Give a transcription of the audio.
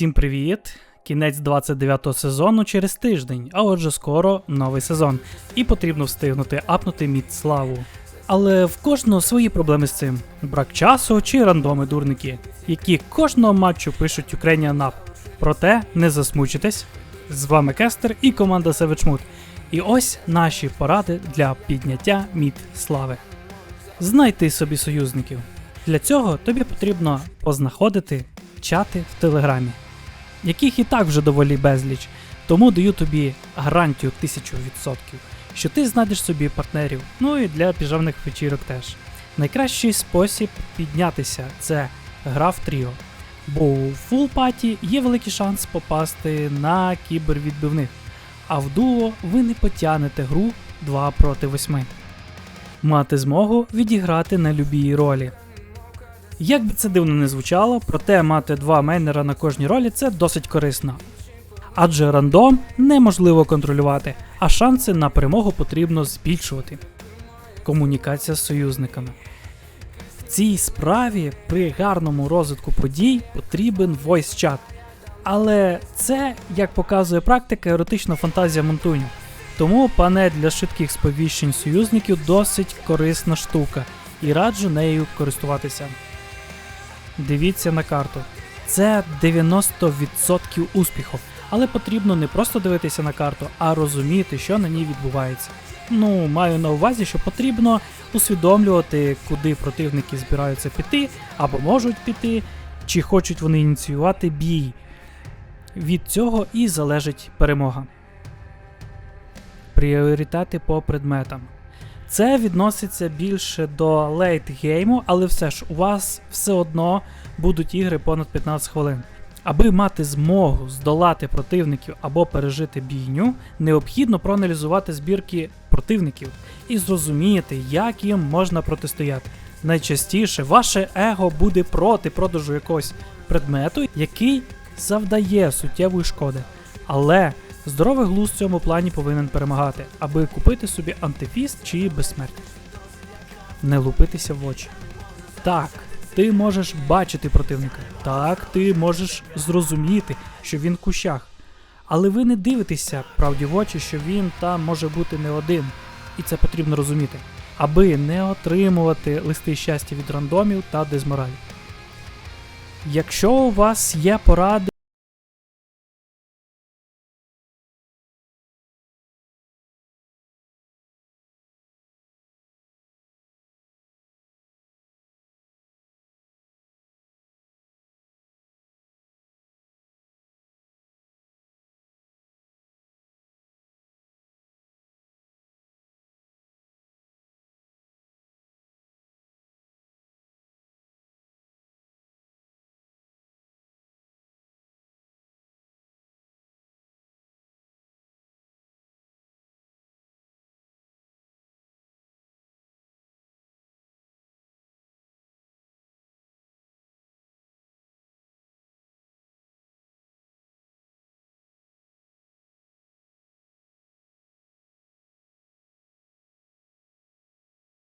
Всім привіт! Кінець 29-го сезону через тиждень, а отже, скоро новий сезон. І потрібно встигнути апнути мід славу. Але в кожного свої проблеми з цим: брак часу чи рандоми дурники, які кожного матчу пишуть Ukrainian Up. Проте не засмучитесь. З вами Кестер і команда Mood. І ось наші поради для підняття мід слави. Знайти собі союзників. Для цього тобі потрібно познаходити чати в Телеграмі, яких і так вже доволі безліч, тому даю тобі гарантію 1000%, що ти знайдеш собі партнерів, ну і для піжамних вечірок теж. Найкращий спосіб піднятися це гра в тріо, бо у фул паті є великий шанс попасти на кібервідбивних, а в дуо ви не потягнете гру 2 проти 8. Мати змогу відіграти на любій ролі. Як би це дивно не звучало, проте мати два мейнера на кожній ролі це досить корисно. Адже рандом неможливо контролювати, а шанси на перемогу потрібно збільшувати. Комунікація з союзниками. В цій справі при гарному розвитку подій потрібен voice чат. Але це, як показує практика, еротична фантазія Монтуню. Тому панель для швидких сповіщень союзників досить корисна штука і раджу нею користуватися. Дивіться на карту. Це 90% успіху. Але потрібно не просто дивитися на карту, а розуміти, що на ній відбувається. Ну, маю на увазі, що потрібно усвідомлювати, куди противники збираються піти, або можуть піти, чи хочуть вони ініціювати бій. Від цього і залежить перемога. Пріоритети по предметам. Це відноситься більше до лейт-гейму, але все ж у вас все одно будуть ігри понад 15 хвилин. Аби мати змогу здолати противників або пережити бійню, необхідно проаналізувати збірки противників і зрозуміти, як їм можна протистояти. Найчастіше ваше его буде проти продажу якогось предмету, який завдає суттєвої шкоди. Але здоровий глузд в цьому плані повинен перемагати, аби купити собі антифіст чи безсмертя. Не лупитися в очі. Так, ти можеш бачити противника. Так, ти можеш зрозуміти, що він в кущах. Але ви не дивитеся правді в очі, що він там може бути не один. І це потрібно розуміти, аби не отримувати листи щастя від рандомів та дезморалі. Якщо у вас є поради